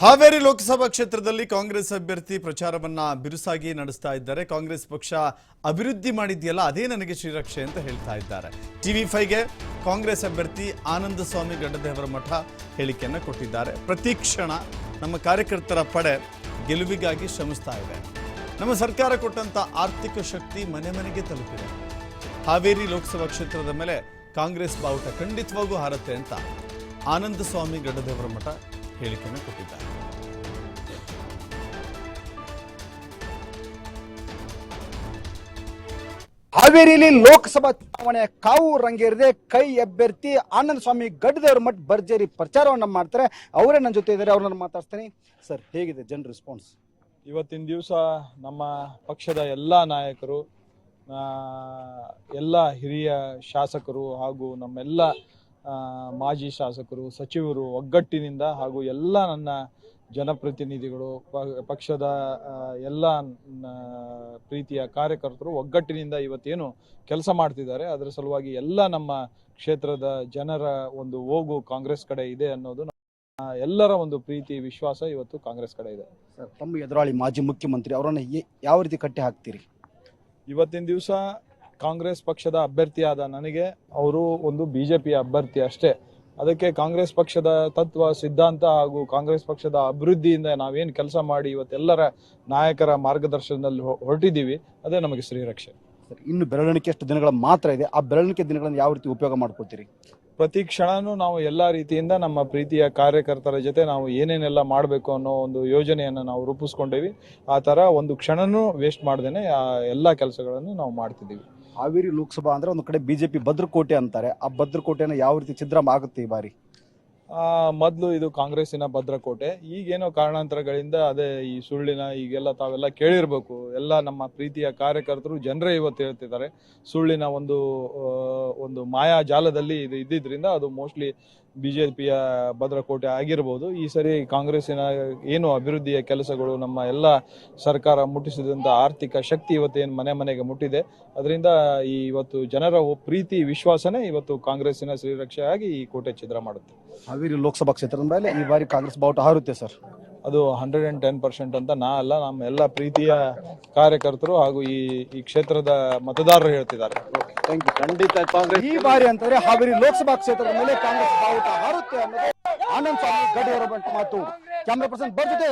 ಹಾವೇರಿ ಲೋಕಸಭಾ ಕ್ಷೇತ್ರದಲ್ಲಿ ಕಾಂಗ್ರೆಸ್ ಅಭ್ಯರ್ಥಿ ಪ್ರಚಾರವನ್ನ ಬಿರುಸಾಗಿ ನಡೆಸ್ತಾ ಇದ್ದಾರೆ. ಕಾಂಗ್ರೆಸ್ ಪಕ್ಷ ಅಭಿವೃದ್ಧಿ ಮಾಡಿದ್ಯಲ್ಲ, ಅದೇ ನನಗೆ ಶ್ರೀರಕ್ಷೆ ಅಂತ ಹೇಳ್ತಾ ಇದ್ದಾರೆ. ಟಿವಿ ಫೈವ್ಗೆ ಕಾಂಗ್ರೆಸ್ ಅಭ್ಯರ್ಥಿ ಆನಂದ ಸ್ವಾಮಿ ಗಡ್ಡದೇವರ ಮಠ ಹೇಳಿಕೆಯನ್ನು ಕೊಟ್ಟಿದ್ದಾರೆ. ಪ್ರತಿ ಕ್ಷಣ ನಮ್ಮ ಕಾರ್ಯಕರ್ತರ ಪಡೆ ಗೆಲುವಿಗಾಗಿ ಶ್ರಮಿಸ್ತಾ ಇದೆ. ನಮ್ಮ ಸರ್ಕಾರ ಕೊಟ್ಟಂತ ಆರ್ಥಿಕ ಶಕ್ತಿ ಮನೆ ಮನೆಗೆ ತಲುಪಿದೆ. ಹಾವೇರಿ ಲೋಕಸಭಾ ಕ್ಷೇತ್ರದ ಮೇಲೆ ಕಾಂಗ್ರೆಸ್ ಬಾವುಟ ಖಂಡಿತವಾಗೂ ಹಾರತ್ತೆ ಅಂತ ಆನಂದ ಸ್ವಾಮಿ ಗಡ್ಡದೇವರ ಮಠ ಹೇಳಿಕೆಯನ್ನು ಕೊಟ್ಟಿದ್ದಾರೆ. ಹಾವೇರಿಯಲ್ಲಿ ಲೋಕಸಭಾ ಚುನಾವಣೆ ಕಾವು ರಂಗೇರಿದೆ. ಕೈ ಅಭ್ಯರ್ಥಿ ಆನಂದ ಸ್ವಾಮಿ ಗಡ್ಡದವ್ರ ಮಠ ಭರ್ಜರಿ ಪ್ರಚಾರವನ್ನು ಮಾಡ್ತಾರೆ. ಅವರೇ ನನ್ನ ಜೊತೆ ಇದ್ದಾರೆ ಅವ್ರನ್ನ ಮಾತಾಡ್ತೀನಿ ಸರ್ ಹೇಗಿದೆ ಜನ ರೆಸ್ಪಾನ್ಸ್ ಇವತ್ತಿನ ದಿವಸ ನಮ್ಮ ಪಕ್ಷದ ಎಲ್ಲ ನಾಯಕರು ಆ, ಎಲ್ಲ ಹಿರಿಯ ಶಾಸಕರು ಹಾಗೂ ನಮ್ಮೆಲ್ಲ ಮಾಜಿ ಶಾಸಕರು ಸಚಿವರು ಒಗ್ಗಟ್ಟಿನಿಂದ ಹಾಗೂ ಎಲ್ಲ ನನ್ನ ಜನಪ್ರತಿನಿಧಿಗಳು ಪಕ್ಷದ ಎಲ್ಲ ಪ್ರೀತಿಯ ಕಾರ್ಯಕರ್ತರು ಒಗ್ಗಟ್ಟಿನಿಂದ ಇವತ್ತೇನು ಕೆಲಸ ಮಾಡ್ತಿದ್ದಾರೆ. ಅದರ ಸಲುವಾಗಿ ಎಲ್ಲ ನಮ್ಮ ಕ್ಷೇತ್ರದ ಜನರ ಒಂದು ಹೋಗು ಕಾಂಗ್ರೆಸ್ ಕಡೆ ಇದೆ ಅನ್ನೋದು ಎಲ್ಲರ ಒಂದು ಪ್ರೀತಿ ವಿಶ್ವಾಸ ಇವತ್ತು ಕಾಂಗ್ರೆಸ್ ಕಡೆ ಇದೆ. ಸರ್ ತಮ್ಮ ಎದುರಾಳಿ ಮಾಜಿ ಮುಖ್ಯಮಂತ್ರಿ ಅವರನ್ನು ಯಾವ ರೀತಿ ಕಟ್ಟಿ ಹಾಕ್ತೀರಿ? ಇವತ್ತಿನ ದಿವಸ ಕಾಂಗ್ರೆಸ್ ಪಕ್ಷದ ಅಭ್ಯರ್ಥಿಯಾದ ನನಗೆ ಅವರು ಒಂದು ಬಿಜೆಪಿಯ ಅಭ್ಯರ್ಥಿ ಅಷ್ಟೇ. ಅದಕ್ಕೆ ಕಾಂಗ್ರೆಸ್ ಪಕ್ಷದ ತತ್ವ ಸಿದ್ಧಾಂತ ಹಾಗೂ ಕಾಂಗ್ರೆಸ್ ಪಕ್ಷದ ಅಭಿವೃದ್ಧಿಯಿಂದ ನಾವೇನು ಕೆಲಸ ಮಾಡಿ ಇವತ್ತೆಲ್ಲರ ನಾಯಕರ ಮಾರ್ಗದರ್ಶನದಲ್ಲಿ ಹೊರಟಿದ್ದೀವಿ. ಅದೇ ನಮಗೆ ಶ್ರೀರಕ್ಷೆ. ಸರ್ ಇನ್ನು ಬೆರಳಿಕೆ ಎಷ್ಟು ದಿನಗಳ ಮಾತ್ರ ಇದೆ? ಆ ಬೆರಳಿಕೆ ದಿನಗಳನ್ನು ಯಾವ ರೀತಿ ಉಪಯೋಗ ಮಾಡ್ಕೊಳ್ತೀರಿ? ಪ್ರತಿ ಕ್ಷಣನೂ ನಾವು ಎಲ್ಲ ರೀತಿಯಿಂದ ನಮ್ಮ ಪ್ರೀತಿಯ ಕಾರ್ಯಕರ್ತರ ಜೊತೆ ನಾವು ಏನೇನೆಲ್ಲ ಮಾಡಬೇಕು ಅನ್ನೋ ಒಂದು ಯೋಜನೆಯನ್ನು ನಾವು ರೂಪಿಸ್ಕೊಂಡೇವಿ. ಆ ಥರ ಒಂದು ಕ್ಷಣನೂ ವೇಸ್ಟ್ ಮಾಡ್ದೇನೆ ಆ ಎಲ್ಲ ಕೆಲಸಗಳನ್ನು ನಾವು ಮಾಡ್ತಿದ್ದೀವಿ. ಹಾವೇರಿ ಲೋಕಸಭಾ ಅಂದ್ರೆ ಒಂದು ಕಡೆ ಬಿಜೆಪಿ ಭದ್ರಕೋಟೆ ಅಂತಾರೆ. ಆ ಭದ್ರಕೋಟೆನ ಯಾವ ರೀತಿ ಛಿದ್ರ ಆಗುತ್ತೆ ಈ ಬಾರಿ? ಮೊದಲು ಇದು ಕಾಂಗ್ರೆಸ್ಸಿನ ಭದ್ರಕೋಟೆ. ಈಗೇನೋ ಕಾರಣಾಂತರಗಳಿಂದ ಅದೇ ಈ ಸುಳ್ಳಿನ ಈಗೆಲ್ಲ ತಾವೆಲ್ಲ ಕೇಳಿರ್ಬೇಕು. ಎಲ್ಲ ನಮ್ಮ ಪ್ರೀತಿಯ ಕಾರ್ಯಕರ್ತರು ಜನರೇ ಇವತ್ತು ಹೇಳ್ತಿದ್ದಾರೆ. ಸುಳ್ಳಿನ ಒಂದು ಒಂದು ಮಾಯಾ ಜಾಲದಲ್ಲಿ ಇದು ಇದ್ದಿದ್ರಿಂದ ಅದು ಮೋಸ್ಟ್ಲಿ ಬಿಜೆಪಿಯ ಭದ್ರಕೋಟೆ ಆಗಿರ್ಬೋದು. ಈ ಸರಿ ಕಾಂಗ್ರೆಸ್ಸಿನ ಏನು ಅಭಿವೃದ್ಧಿಯ ಕೆಲಸಗಳು ನಮ್ಮ ಎಲ್ಲ ಸರ್ಕಾರ ಮುಟ್ಟಿಸಿದಂಥ ಆರ್ಥಿಕ ಶಕ್ತಿ ಇವತ್ತೇನು ಮನೆ ಮನೆಗೆ ಮುಟ್ಟಿದೆ. ಅದರಿಂದ ಈ ಇವತ್ತು ಜನರ ಪ್ರೀತಿ, ವಿಶ್ವಾಸನೇ ಇವತ್ತು ಕಾಂಗ್ರೆಸ್ಸಿನ ಶ್ರೀರಕ್ಷೆ ಆಗಿ ಈ ಕೋಟೆ ಛಿದ್ರ ಮಾಡುತ್ತೆ. ಹಾವೇರಿ ಲೋಕಸಭಾ ಕ್ಷೇತ್ರದ ಮೇಲೆ ಈ ಬಾರಿ ಕಾಂಗ್ರೆಸ್ ಬಾವುಟ ಹಾರುತ್ತೆ ಸರ್. ಅದು ಹಂಡ್ರೆಡ್ ಅಂಡ್ ಟೆನ್ ಪರ್ಸೆಂಟ್ ಅಂತ ನಾ ಅಲ್ಲ ನಮ್ಮ ಎಲ್ಲ ಪ್ರೀತಿಯ ಕಾರ್ಯಕರ್ತರು ಹಾಗೂ ಈ ಈ ಕ್ಷೇತ್ರದ ಮತದಾರರು ಹೇಳ್ತಿದ್ದಾರೆ. ಥ್ಯಾಂಕ್ ಯು ಖಂಡಿತ ಕಾಂಗ್ರೆಸ್ ಈ ಬಾರಿ ಅಂತಂದ್ರೆ ಹಾವೇರಿ ಲೋಕಸಭಾ ಕ್ಷೇತ್ರದ ಮೇಲೆ ಕಾಂಗ್ರೆಸ್ ಬಾವುಟ ಹಾರುತ್ತೆ ಅನ್ನೋದು ಆನಂದ್ ಸ್ವಾಮಿ ಗಡಿಯವರ ಬಂಟ ಮಾತು. Camera person ಬರ್ಜತೆ